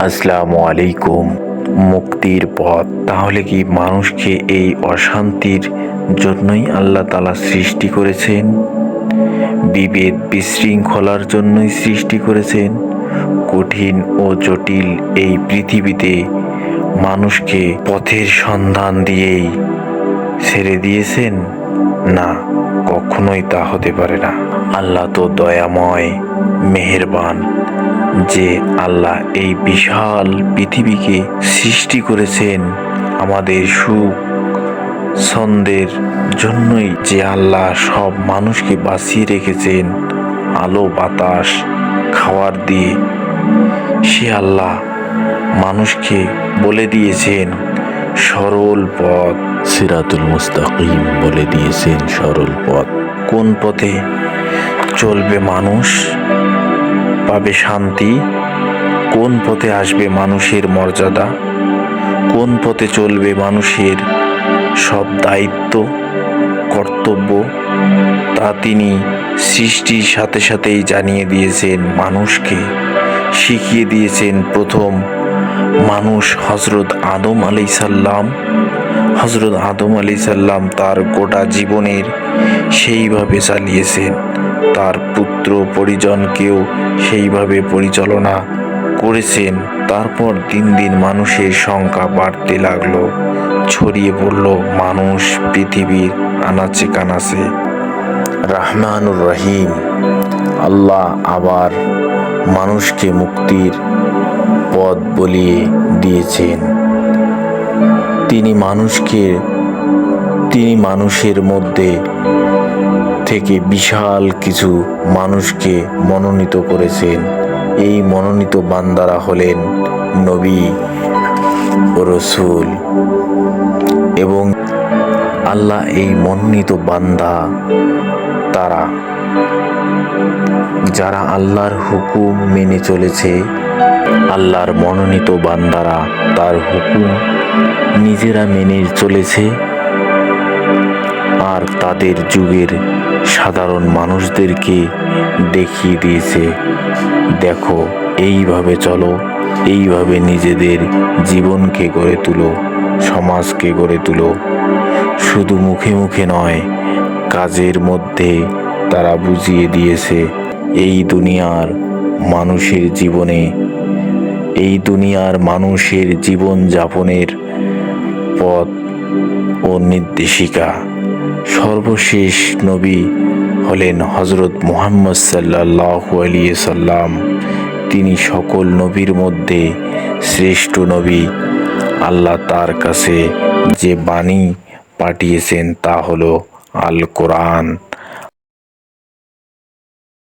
আসসালামু আলাইকুম। মুক্তির পথ। তাহলে কি মানুষকে এই অশান্তির জন্যই আল্লাহ তালা সৃষ্টি করেছেন? বিভেদ বিশৃঙ্খলার জন্যই সৃষ্টি করেছেন? কঠিন ও জটিল এই পৃথিবীতে মানুষকে পথের সন্ধান দিয়েই ছেড়ে দিয়েছেন? না, কখনোই তা হতে পারে না। আল্লাহ তো দয়াময়, মেহেরবান। যে আল্লাহ এই বিশাল পৃথিবীকে সৃষ্টি করেছেন আমাদের সুখ ছন্দের জন্যই যে আল্লাহ সব মানুষকে বাঁচিয়ে রেখেছেন আলো বাতাস খাওয়ার দিয়ে। সে আল্লাহ মানুষকে বলে দিয়েছেন সরল পথ। সিরাতুল মুস্তাকিম বলে দিয়েছেন সরল পথ। কোন পথে চলবে মানুষ? পাবে শান্তি? কোন পথে আসবে মানুষের মর্যাদা? কোন পথে চলবে মানুষের সব দায়িত্ব, কর্তব্য? তা তিনি সৃষ্টির সাথে সাথেই জানিয়ে দিয়েছেন মানুষকে। শিখিয়ে দিয়েছেন প্রথম মানুষ হজরত আদম আলি সাল্লাম হজরত আদম আলি সাল্লাম তার গোটা জীবনের সেইভাবে চালিয়েছেন। তার পুত্র পরিজনকেও সেইভাবে পরিচালনা করেছেন। তারপর দিন দিন মানুষের সংখ্যা বাড়তে লাগল। ছড়িয়ে পড়ল মানুষ পৃথিবীর আনাচে কানাচে। রাহমানুর রহিম। আল্লাহ আবার মানুষকে মুক্তির পথ বলিয়ে দিয়েছেন। তিনি মানুষকে তিনি মানুষের মধ্যে থেকে বিশাল কিছু মানুষকে মনোনীত করেছেন। এই মনোনীত বান্দারা হলেন নবী ও রসুল। এবং আল্লাহ এই মনোনীত বান্দা তারা। যারা আল্লাহর হুকুম মেনে চলেছে, আল্লাহর মনোনীত বান্দারা তার হুকুম নিজেরা মেনে চলেছে। আর তাদের যুগের সাধারণ মানুষদেরকে দেখিয়ে দিয়েছে, দেখো, এইভাবে চলো, এইভাবে নিজেদের জীবনকে গড়ে তুলো, সমাজকে গড়ে তুলো। শুধু মুখে মুখে নয়, কাজের মধ্যে তারা বুঝিয়ে দিয়েছে, এই দুনিয়ার মানুষের জীবনে, এই দুনিয়ার মানুষের জীবন যাপনের পথ ও নির্দেশিকা। সর্বশেষ নবী হলেন হজরত মুহাম্মদ সাল্লাহ আলিয়া সাল্লাম। তিনি সকল নবীর মধ্যে শ্রেষ্ঠ নবী। আল্লাহ তার কাছে যে বাণী পাঠিয়েছেন তা হলো আল কোরআন